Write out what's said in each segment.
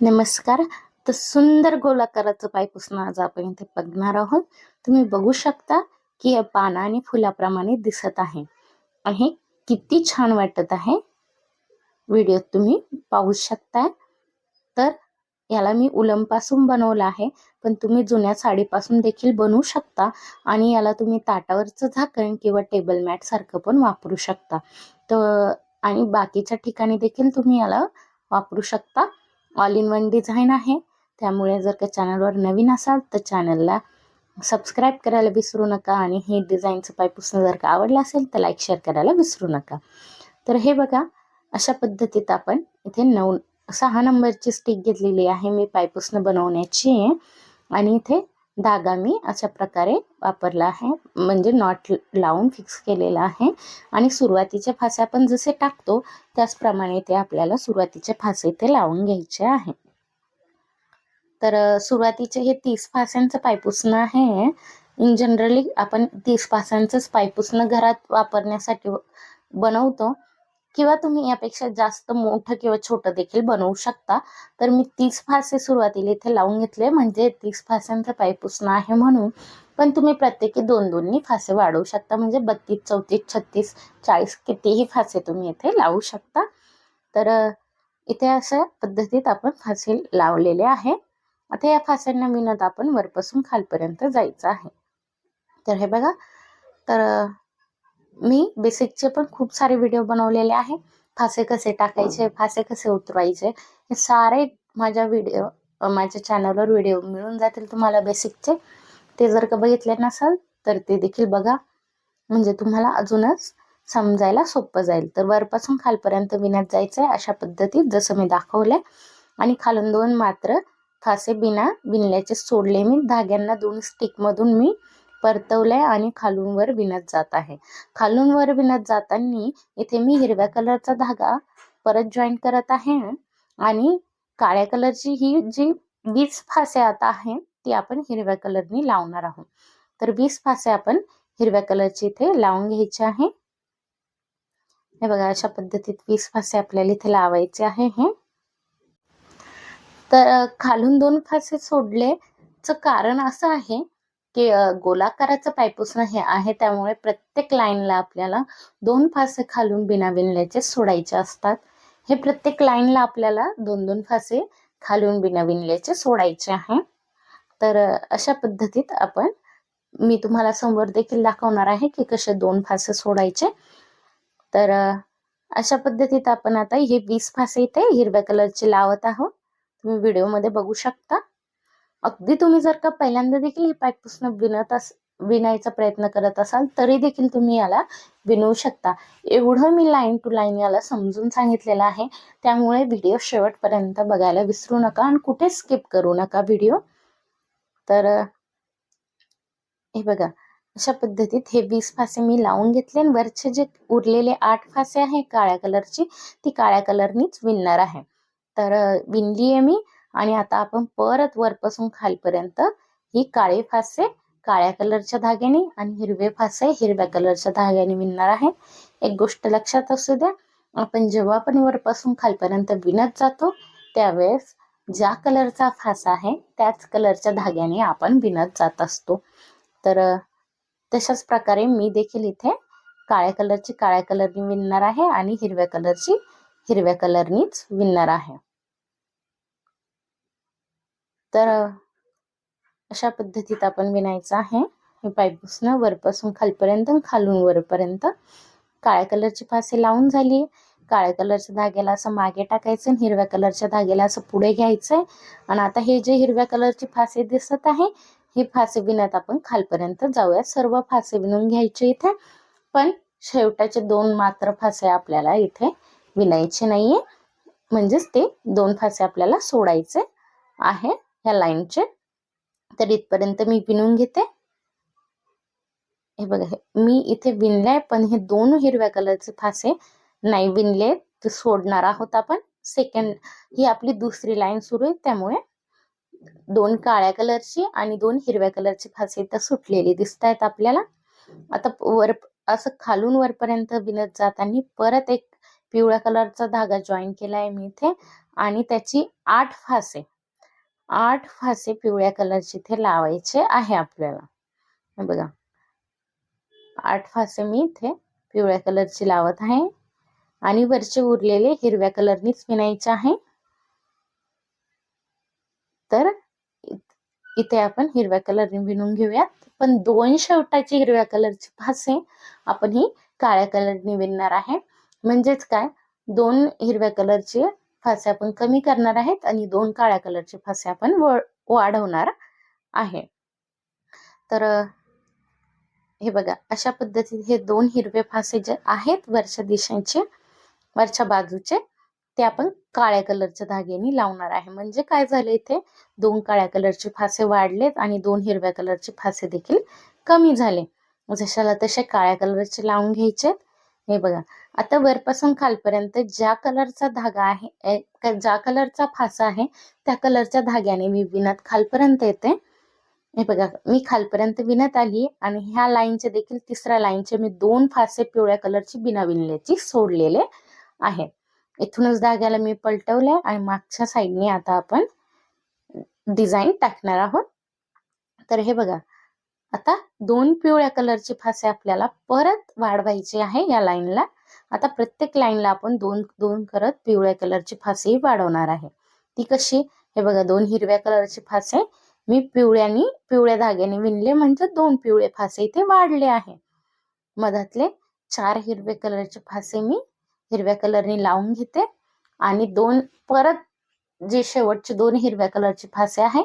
नमस्कार. तर सुंदर गोलाकाराचं पायपुसणं आज आपण इथे बघणार आहोत. तुम्ही बघू शकता की या पाना आणि फुलाप्रमाणे दिसत आहे. आणि हे किती छान वाटत आहे. व्हिडिओत तुम्ही पाहू शकताय तर याला मी उलमपासून बनवलं आहे. पण तुम्ही जुन्या साडीपासून देखील बनवू शकता. आणि याला तुम्ही ताटावरचं झाकण किंवा टेबल मॅट सारखं पण वापरू शकता. तर आणि बाकीच्या ठिकाणी देखील तुम्ही याला वापरू शकता. ऑल इन वन डिझाईन आहे. त्यामुळे जर का चॅनलवर नवीन असाल तर चॅनलला सबस्क्राईब करायला विसरू नका. आणि हे डिझाईनचं पायपुसणं जर का आवडलं असेल तर लाईक शेअर करायला विसरू नका. तर हे बघा अशा पद्धतीत आपण इथे नऊ सहा नंबरची स्टिक घेतलेली आहे. मी पायपुसणं बनवण्याची आणि इथे धागा मी अशा प्रकारे वापरला आहे. म्हणजे नॉट लावून फिक्स केलेला आहे. आणि सुरुवातीच्या फासे आपण जसे टाकतो त्याचप्रमाणे ते आपल्याला सुरुवातीचे फासे ते लावून घ्यायचे आहे. तर सुरुवातीचे हे तीस फास्यांचं पायपुसणं आहे. इन जनरली आपण तीस फास्यांचंच पायपुसणं घरात वापरण्यासाठी बनवतो. किंवा तुम्ही यापेक्षा जास्त मोठं किंवा छोटं देखील बनवू शकता. तर मी तीस फासे सुरुवातीला इथे लावून घेतले. म्हणजे तीस फास्यांचं पायपुसणं आहे म्हणून. पण तुम्ही प्रत्येकी दोन दोननी फासे वाढवू शकता. म्हणजे बत्तीस चौतीस छत्तीस चाळीस कितीही फासे तुम्ही इथे लावू शकता. तर इथे अशा पद्धतीत आपण फासे लावलेले आहे. आता या फास्यांना विनत आपण वरपासून खालपर्यंत जायचं आहे. तर हे बघा. तर मी बेसिकचे पण खूप सारे व्हिडिओ बनवलेले आहे. फासे कसे टाकायचे फासे कसे उतरवायचे हे सारे माझ्या व्हिडिओ माझ्या चॅनलवर व्हिडिओ मिळून जातील तुम्हाला बेसिकचे ते जर का बघितले नसाल तर ते देखील बघा. म्हणजे तुम्हाला अजूनच समजायला सोपं जाईल. तर वरपासून खालपर्यंत विण्यात जायचं आहे अशा पद्धतीत जसं मी दाखवलंय. आणि खालून दोन मात्र फासे बिना विणल्याचे सोडले मी. धाग्यांना दोन स्टिकमधून मी परतवलंय आणि खालून वर विणत जात आहे. खालून वर विणत जाताना इथे मी हिरव्या कलरचा धागा परत जॉईन करत आहे आणि काळ्या कलरची ही जी वीस फासे आता आहे ती आपण हिरव्या कलरनी लावणार आहोत. तर वीस फासे आपण हिरव्या कलरची इथे लावून घ्यायचे आहे. हे बघा अशा पद्धतीत वीस फासे आपल्याला इथे लावायचे आहे हे. तर खालून दोन फासे सोडलेच कारण असं आहे की गोलाकाराचं पायपुसणं हे आहे त्यामुळे प्रत्येक लाईनला आपल्याला दोन फासे खालून बिना विणल्याचे सोडायचे असतात. हे प्रत्येक लाईनला आपल्याला दोन दोन फासे खालून बिना विणल्याचे सोडायचे आहे. तर अशा पद्धतीत आपण मी तुम्हाला समोर देखील दाखवणार आहे की कसे दोन फासे सोडायचे. तर अशा पद्धतीत आपण आता हे वीस फासे इथे हिरव्या कलरचे लावत आहोत. तुम्ही व्हिडिओमध्ये बघू शकता. अगदी तुम्ही जर का पहिल्यांदा देखील हे पॅकपासून विणत अस विणायचा प्रयत्न करत असाल तरी देखील तुम्ही याला विणवू शकता. एवढं मी लाईन टू लाईन याला समजून सांगितलेलं आहे. त्यामुळे व्हिडिओ शेवटपर्यंत बघायला विसरू नका आणि कुठे स्किप करू नका व्हिडिओ तर हे बघा अशा पद्धतीत हे वीस फासे मी लावून घेतले आणि वरचे जे उरलेले आठ फासे आहे काळ्या कलरची ती काळ्या कलरनीच विणणार आहे. तर विणली आहे मी. आणि आता आपण परत वरपासून खालपर्यंत ही काळे फासे काळ्या कलरच्या धाग्याने आणि हिरवे फासे हिरव्या कलरच्या धाग्याने विणणार आहे. एक गोष्ट लक्षात असू द्या आपण जेव्हा पण वरपासून खालपर्यंत विणत जातो त्यावेळेस ज्या कलरचा फासा आहे त्याच कलरच्या धाग्याने आपण विणत जात असतो. तर तशाच प्रकारे मी देखील इथे काळ्या कलरची काळ्या कलरनी विणणार आहे आणि हिरव्या कलरची हिरव्या कलरनीच विणणार आहे. तर अशा पद्धतीत आपण विणायचं आहे. हे पाईपपासून वरपासून खालपर्यंत खालून वरपर्यंत. काळ्या कलरची फासे लावून झाली. काळ्या कलरच्या धाग्याला असं मागे टाकायचं आणि हिरव्या कलरच्या धाग्याला असं पुढे घ्यायचं आहे आणि आता हे जे हिरव्या कलरची फासे दिसत आहे हे फासे विणत आपण खालपर्यंत जाऊया. सर्व फासे विणून घ्यायचे इथे. पण शेवटाचे दोन मात्र फासे आपल्याला इथे विणायचे नाहीये. म्हणजेच ते दोन फासे आपल्याला सोडायचे आहे. ह्या लाईनचे तर इथपर्यंत मी विणून घेते. हे बघा मी इथे विणलंय पण हे दोन हिरव्या कलरचे फासे नाही विणले ते सोडणार आहोत आपण. सेकंड ही आपली दुसरी लाईन सुरू आहे त्यामुळे दोन काळ्या कलरची आणि दोन हिरव्या कलरची फासे इथं सुटलेली दिसत आहेत आपल्याला. आता वर असं खालून वरपर्यंत विणत जाताना परत एक पिवळ्या कलरचा धागा जॉईन केला आहे मी इथे. आणि त्याची आठ फासे. आठ फासे पिवळ्या कलरचे इथे लावायचे आहे आपल्याला. बघा. आठ फासे मी इथे पिवळ्या कलरची लावत आहे. आणि वरचे उरलेले हिरव्या कलरनीच विणायचे आहे. तर इथे आपण हिरव्या कलरने विणून घेऊयात. पण दोन शेवटाची हिरव्या कलरची फासे आपण ही काळ्या कलरने विणणार आहे. म्हणजेच काय? दोन हिरव्या कलरचे फासे आपण कमी करणार आहेत आणि दोन काळ्या कलरचे फासे आपण वाढवणार आहे. तर हे बघा अशा पद्धतीने हे दोन हिरवे फासे जे आहेत वरच्या दिशेचे वरच्या बाजूचे ते आपण काळ्या कलरच्या धाग्याने लावणार आहे. म्हणजे काय झालं इथे? दोन काळ्या कलरचे फासे वाढलेत आणि दोन हिरव्या कलरचे फासे देखील कमी झाले. जशाला तसे काळ्या कलरचे लावून घ्यायचे हे बघा आता वरपासून खालपर्यंत ज्या कलरचा धागा आहे ज्या कलरचा फासा आहे त्या कलरच्या धाग्याने मी विणत खालपर्यंत येते. हे बघा मी खालपर्यंत विणत आली आणि ह्या लाईनचे देखील तिसऱ्या लाईनचे मी दोन फासे पिवळ्या कलरची बिना विणल्याची सोडलेले आहे. इथूनच धाग्याला मी पलटवले आणि मागच्या साईडने आता आपण डिझाईन टाकणार आहोत. तर हे बघा आता दोन पिवळ्या कलरचे फासे आपल्याला परत वाढवायचे आहे या लाईनला आता प्रत्येक लाईनला आपण दोन दोन करत पिवळ्या कलरचे फासे वाढवणार आहे. ती कशी? हे बघा दोन हिरव्या कलरचे फासे. मी पिवळ्यानी पिवळ्या धाग्याने विणले म्हणजे दोन पिवळे फासे इथे वाढले आहे. मधातले चार हिरवे कलरचे फासे मी हिरव्या कलरने लावून घेते. आणि दोन परत जे शेवटचे दोन हिरव्या कलरचे फासे आहे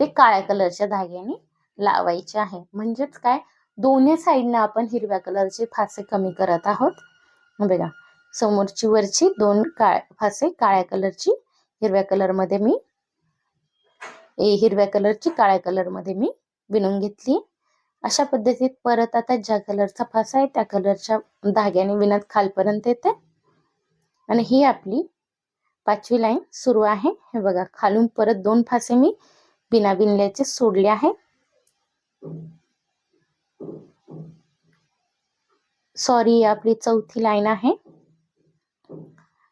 ते काळ्या कलरच्या धाग्याने लावायचे आहे. म्हणजेच काय? दोन्ही साईडने आपण हिरव्या कलरचे फासे कमी करत आहोत. बघा समोरची वरची दोन काळ फासे काळ्या कलरची हिरव्या कलरमध्ये मी मी हिरव्या कलरची काळ्या कलरमध्ये मी विणून घेतली. अशा पद्धतीत परत आता ज्या कलरचा फासा आहे त्या कलरच्या धाग्याने विणत खालपर्यंत येते. आणि ही आपली पाचवी लाईन सुरू आहे. हे बघा खालून परत दोन फासे मी बिना बिनल्याचे सोडले आहे. सॉरी आपली चौथी लाईन आहे.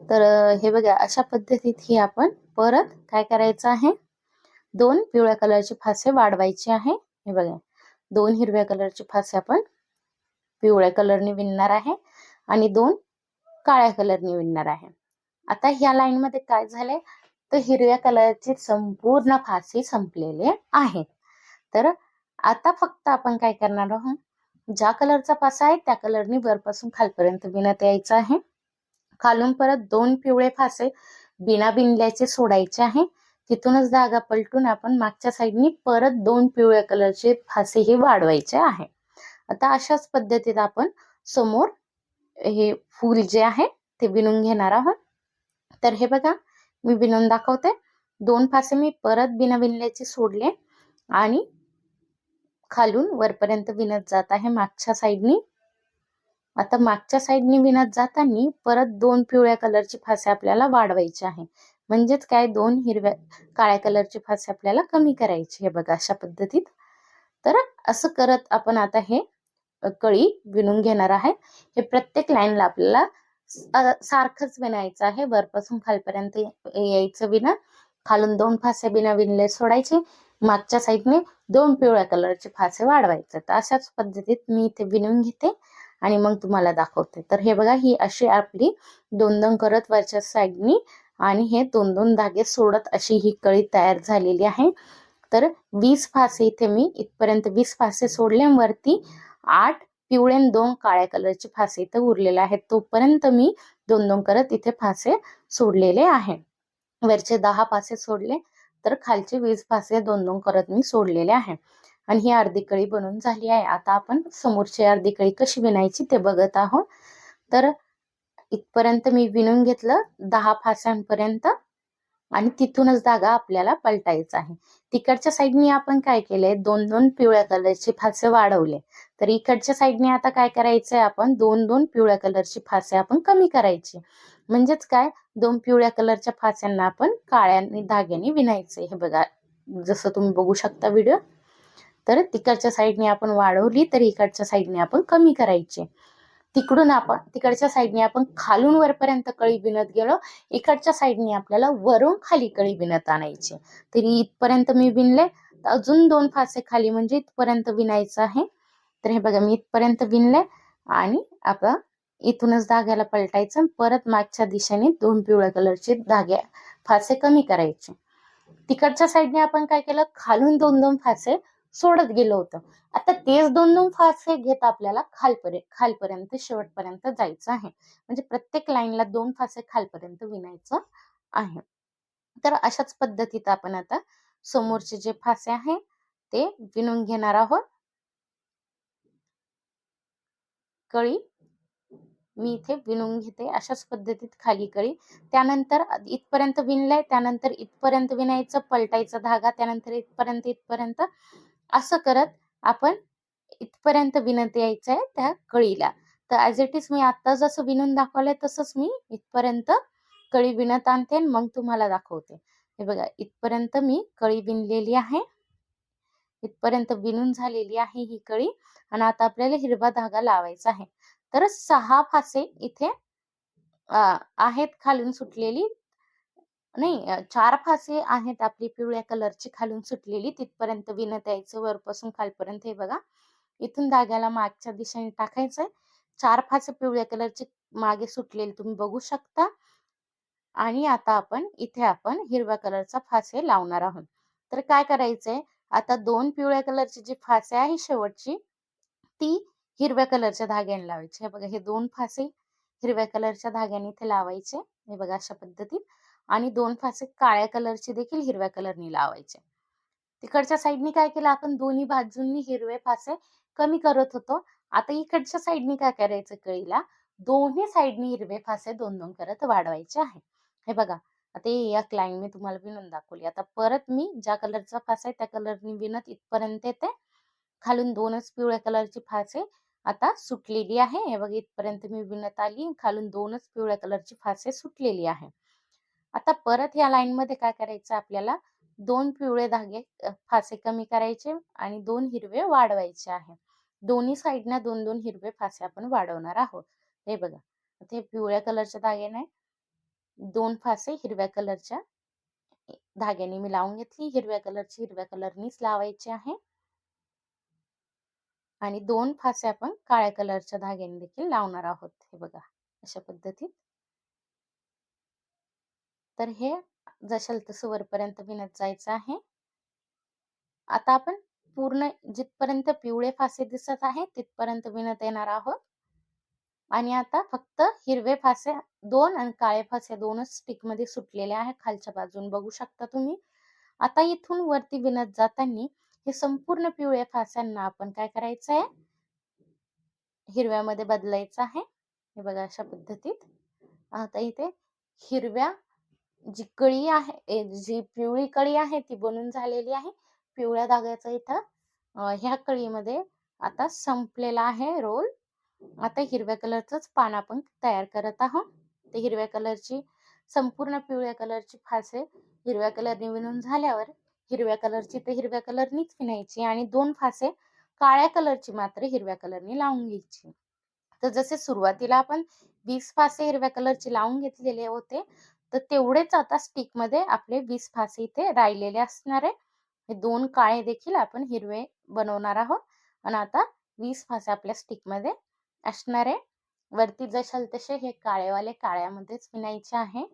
तर हे बघा अशा पद्धतीत ही आपण परत काय करायचं आहे? दोन पिवळ्या कलरचे फासे वाढवायचे आहे. हे बघा दोन हिरव्या कलरचे फासे आपण पिवळ्या कलरने विणणार आहे आणि दोन काळ्या कलरने विणणार आहे. आता ह्या लाईन मध्ये काय झालंय? तर हिरव्या कलरचे संपूर्ण फासे संपलेले आहेत. तर आता फक्त आपण काय करणार आहोत? ज्या कलरचा फासा आहे त्या कलरने वरपासून खालपर्यंत विणत यायचं आहे. खालून परत दोन पिवळे फासे बिना बिनल्याचे सोडायचे आहे. तिथूनच धागा पलटून आपण मागच्या साईडनी परत दोन पिवळ्या कलरचे फासे हे वाढवायचे आहे. आता अशाच पद्धतीत आपण समोर हे फूल जे आहे ते विणून घेणार आहोत. तर हे बघा मी विणून दाखवते. दोन फासे मी परत बिना विणल्याचे सोडले आणि खालून वरपर्यंत विणत जात आहे मागच्या साईडनी आता मागच्या साईडनी विणत जाताना परत दोन पिवळ्या कलरची फासे आपल्याला वाढवायचे आहे. म्हणजेच काय? दोन हिरव्या काळ्या कलरची फासे आपल्याला कमी करायची हे बघा अशा पद्धतीत. तर असं करत आपण आता हे कळी विणून घेणार आहे. हे प्रत्येक लाईनला आपल्याला सारखंच विणायचं आहे. वरपासून खालपर्यंत यायचं विना खालून दोन फासे बिना विणले सोडायचे. मागच्या साईडने दोन पिवळ्या कलरचे फासे वाढवायचे. तर अशाच पद्धतीत मी इथे विणून घेते आणि मग तुम्हाला दाखवते. तर हे बघा ही अशी आपली दोन दोन करत वरच्या साईडनी आणि हे दोन दोन धागे सोडत अशी ही कळी तयार झालेली आहे. तर वीस फासे इथे मी इथपर्यंत वीस फासे सोडले. वरती आठ पिवळे दोन काळ्या कलरचे फासे इथे उरलेले आहेत. तोपर्यंत मी दोन दोन करत इथे फासे सोडलेले आहे. वरचे दहा फासे सोडले. तर खालचे वीज फासे दोन दोन करत मी सोडलेले आहे. आणि ही अर्धी कळी बनून झाली आहे. आता आपण समोरची अर्धी कळी कशी विणायची ते बघत आहोत. तर इथपर्यंत मी विणून घेतलं दहा फास्यांपर्यंत आणि तिथूनच धागा आपल्याला पलटायचा आहे. तिकडच्या साईडने आपण काय केलंय दोन दोन पिवळ्या कलरचे फासे वाढवले. तर इकडच्या साईडने आता काय करायचंय? आपण दोन दोन पिवळ्या कलरची फासे आपण कमी करायची. म्हणजेच काय? दोन पिवळ्या कलरच्या फास्यांना आपण काळ्याने धाग्याने विणायचे हे बघा जसं तुम्ही बघू शकता व्हिडिओ तर तिकडच्या साईडने आपण वाढवली तर इकडच्या साईडने आपण कमी करायचे. तिकडून आपण तिकडच्या साईडने आपण खालून वरपर्यंत कळी विणत गेलो इकडच्या साईडने आपल्याला वरून खाली कळी विणत आणायची. तरी इथपर्यंत मी विणले तर अजून दोन फासे खाली म्हणजे इथपर्यंत विणायचं आहे. तर हे बघा मी इथपर्यंत विणले आणि आपण इथूनच धाग्याला पलटायचं परत मागच्या दिशेने दोन पिवळ्या कलरचे धागे फासे कमी करायचे. तिकडच्या साईडने आपण काय केलं? खालून दोन दोन फासे सोडत गेलो होतो. आता तेच दोन दोन फासे घेत आपल्याला खालपर्यंत खालपर्यंत शेवटपर्यंत जायचं आहे. म्हणजे प्रत्येक लाईनला दोन फासे खालपर्यंत विणायचं आहे. तर अशाच पद्धतीत आपण आता समोरचे जे फासे आहे ते विणून घेणार आहोत. कळी मी इथे विणून घेते अशाच पद्धतीत खाली कळी त्यानंतर इथपर्यंत विणलंय त्यानंतर इथपर्यंत विणायचं पलटायचा धागा त्यानंतर इथपर्यंत इथपर्यंत असं करत आपण इथपर्यंत विणत यायचंय त्या कळीला. तर ऍज इट इज मी आता जसं विणून दाखवलंय तसंच मी इथपर्यंत कळी विणत आणते आणि मग तुम्हाला दाखवते. हे बघा इथपर्यंत मी कळी विणलेली आहे. इथपर्यंत विणून झालेली आहे ही कळी आणि आता आपल्याला हिरवा धागा लावायचा आहे. तर सहा फासे इथे आहेत खालून सुटलेली. नाही चार फासे आहेत आपली पिवळ्या कलरची खालून सुटलेली. तिथपर्यंत विणत यायचं वरपासून खालपर्यंत हे बघा. इथून धाग्याला मागच्या दिशेने टाकायचंय. चार फासे पिवळ्या कलरचे मागे सुटलेले तुम्ही बघू शकता. आणि आता आपण इथे आपण हिरव्या कलरचा फासे लावणार आहोत. तर काय करायचंय? आता दोन पिवळ्या कलरची जी फासे आहे शेवटची ती हिरव्या कलरच्या धाग्याने लावायचे. हे बघा हे दोन फासे हिरव्या कलरच्या धाग्याने इथे लावायचे. हे बघा अशा पद्धतीत. आणि दोन फासे काळ्या कलरचे देखील हिरव्या कलरने लावायचे. तिकडच्या साईडने काय केलं? आपण दोन्ही बाजूंनी हिरवे फासे कमी करत होतो. आता इकडच्या साईडने काय करायचं कळीला? दोन्ही साईडनी हिरवे फासे दोन दोन करत वाढवायचे आहे. हे बघा आता एक लाईन मी तुम्हाला विणून दाखवली. आता परत मी ज्या कलरचा फास आहे त्या कलरनी विणत इथपर्यंत येते. खालून दोनच पिवळ्या कलरची फासे आता सुटलेली आहे. हे बघ इथपर्यंत मी विणत आली खालून दोनच पिवळ्या कलरची फासे सुटलेली आहे. आता परत या लाईन मध्ये काय करायचं? आपल्याला दोन पिवळे धागे फासे कमी करायचे आणि दोन हिरवे वाढवायचे आहे. दोन्ही साईडना दोन दोन हिरवे फासे आपण वाढवणार आहोत. हे बघा ते पिवळ्या कलरच्या धाग्याने दोन फासे हिरव्या कलरच्या धाग्याने मी लावून घेतली. हिरव्या कलरची हिरव्या कलरनीच लावायची आहे. आणि दोन फासे आपण काळ्या कलरच्या धाग्याने देखील लावणार आहोत हे बघा अशा पद्धतीत. तर हे जशाल तसं वरपर्यंत विणत जायचं आहे. आता आपण पूर्ण जिथपर्यंत पिवळे फासे दिसत आहे तिथपर्यंत विणत येणार आहोत. आणि आता फक्त हिरवे फासे दोन आणि काळे फासे दोनच स्टिकमध्ये सुटलेले आहे खालच्या बाजून बघू शकता तुम्ही. आता इथून वरती विणत जाताना हे संपूर्ण पिवळ्या फास्यांना आपण काय करायचं आहे हिरव्यामध्ये बदलायचं आहे. हे बघा अशा पद्धतीत. आता इथे हिरव्या जी कळी आहे जी पिवळी कळी आहे ती बनून झालेली आहे. पिवळ्या धाग्याचा इथं ह्या कळीमध्ये आता संपलेला आहे रोल. आता हिरव्या कलरच पान आपण तयार करत आहोत. ते हिरव्या कलरची संपूर्ण पिवळ्या कलरची फासे हिरव्या कलरने विणून झाल्यावर हिरव्या कलरची तर हिरव्या कलरनीच विणायची आणि दोन फासे काळ्या कलरची मात्र हिरव्या कलरनी लावून घ्यायची. तर जसे सुरुवातीला आपण वीस फासे हिरव्या कलरचे लावून घेतलेले होते तर तेवढेच आता स्टिकमध्ये आपले वीस फासे इथे राहिलेले असणार आहे. हे दोन काळे देखील आपण हिरवे बनवणार आहोत आणि आता वीस फासे आपल्या स्टिकमध्ये असणार आहे. वरती जशाल तसे हे काळेवाले काळ्यामध्येच विणायचे आहे.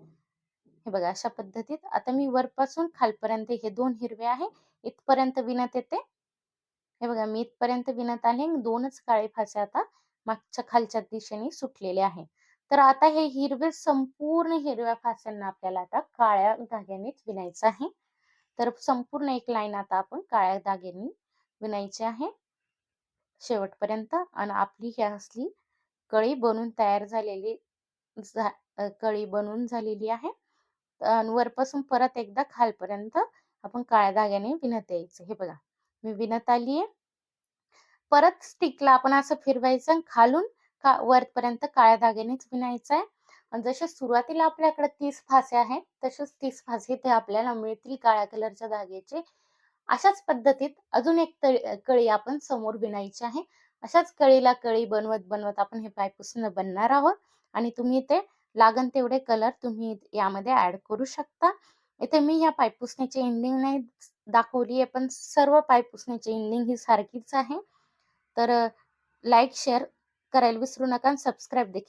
हे बघा अशा पद्धतीत. आता मी वरपासून खालपर्यंत हे दोन हिरवे आहे. इथपर्यंत विणत येते. हे बघा मी इथपर्यंत विणत आले. दोनच काळे फासे आता मागच्या खालच्या दिशेने सुटलेले आहे. तर आता हे हिरवे संपूर्ण हिरव्या फास्यांना आपल्याला आता काळ्या धाग्यानेच विणायचं आहे. तर संपूर्ण एक लाईन आता आपण काळ्या धाग्याने विणायची आहे. शेवटपर्यंत. आणि आपली ही असली कळी बनून तयार झालेली कळी बनून झालेली आहे. वरपासून परत एकदा खालपर्यंत आपण काळ्या धाग्याने विणत यायचं. हे बघा मी विणत आली आहे. परत स्टिकला आपण असं फिरवायचं खालून का वरपर्यंत काळ्या धाग्यानेच विणायचं आहे. आणि जसे सुरुवातीला आपल्याकडे तीस फासे आहेत तसेच तीस फासे ते आपल्याला मिळतील काळ्या कलरच्या धाग्याचे. अशाच पद्धतीत अजून एक कळी आपण समोर विणायची आहे. अशाच कळीला कळी बनवत बनवत आपण हे पायपुसणं बनणार आहोत. आणि तुम्ही ते लागन तेवढे कलर तुम्ही यामध्ये ऍड करू शकता. इथे मी या पायपुसण्याची एंडिंग नाही दाखवली आहे पण सर्व पायपुसण्याची एंडिंग ही सारखीच आहे. तर लाईक शेअर करायला विसरू नका आणि सबस्क्राईब देखील